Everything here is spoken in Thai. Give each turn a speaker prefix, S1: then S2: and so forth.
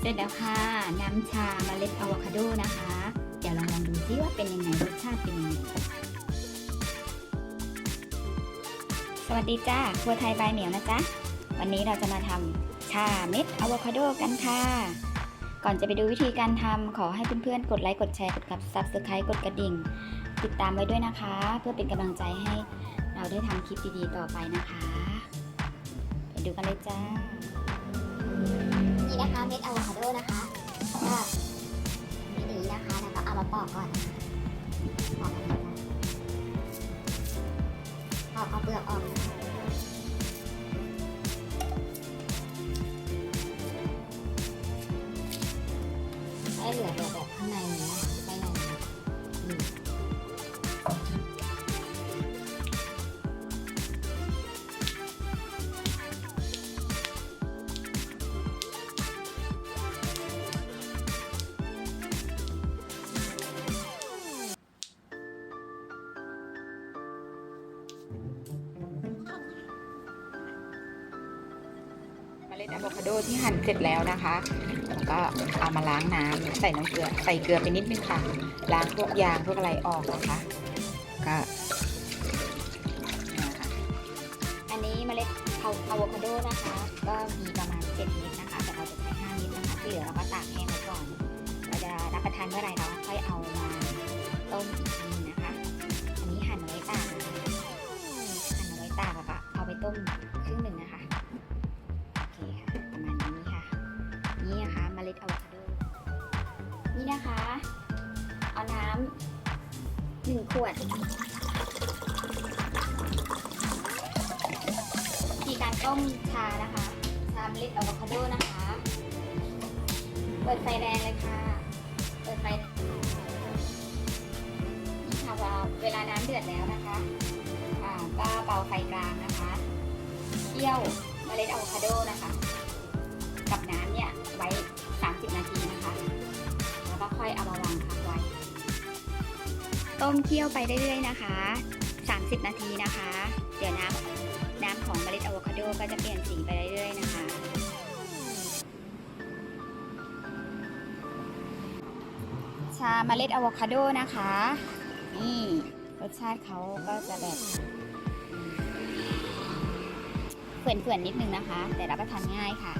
S1: เสร็จแล้วค่ะ น้ำชาเมล็ดอะโวคาโดนะคะ เดี๋ยวลองลองดูซิว่าเป็นยังไงรสชาติเป็นยังไงสวัสดีจ้าครัวไทยบายเหมียวนะจ๊ะ วันนี้เราจะมาทำชาเม็ดอะโวคาโดกันค่ะ ก่อนจะไปดูวิธีการทำขอให้เพื่อนๆ กดไลค์กดแชร์กดกับ subscribe กดกระดิ่ง ติดตามไว้ด้วยนะคะ เพื่อเป็นกำลังใจให้เราได้ทำคลิปดีๆต่อไปนะคะไปดูกันเลยจ้า
S2: นี่นะคะเม็ดอะโวคาโดนะคะก็ไม่ดีนะคะแล้วก็เอามาปอกก่อนปอก เม
S3: ล็ดอะโวคาโดที่หั่นเสร็จแล้วนะคะแล้วก็เอามาล้างน้ำใส่น้ำเกลือใส่เกลือไปนิดนึงค่ะ ล้างพวกยางพวกอะไรออกนะคะ ก็
S1: อันนี้เมล็ดอะโวคาโดนะคะ ก็มีประมาณ7เม็ดนะคะแต่เราจะใช้5เม็ดนะคะที่เหลือเราก็ตากแห้งไว้ก่อนเราจะรับประทานเมื่อไหร่เราค่อยเอามาต้มอีกทีนะคะ อันนี้หั่นเอาไว้ตากหั่นเอาไว้ตากแล้วก็เอาไปต้ม หนึ่งขวดวิธีการต้มชานะคะชาเมล็ดอะโวคาโดนะคะ เปิดไฟแรงเลยค่ะ เปิดไฟนี่ค่ะว่าเวลาน้ำเดือดแล้วนะคะอ่าก็เบาไฟกลางนะคะเคี่ยวเมล็ดอะโวคาโดนะคะ กับน้ำ ต้มเคี่ยวไปเรื่อยๆนะคะ 30 นาทีนะคะ เดี๋ยวน้ำน้ำของเมล็ดอะโวคาโดก็จะเปลี่ยนสีไปเรื่อยๆนะคะ ชาเมล็ดอะโวคาโดนะคะ นี่รสชาติเขาก็จะแบบเฟื่อนๆนิดนึงนะคะ แต่เรับประทานง่ายค่ะ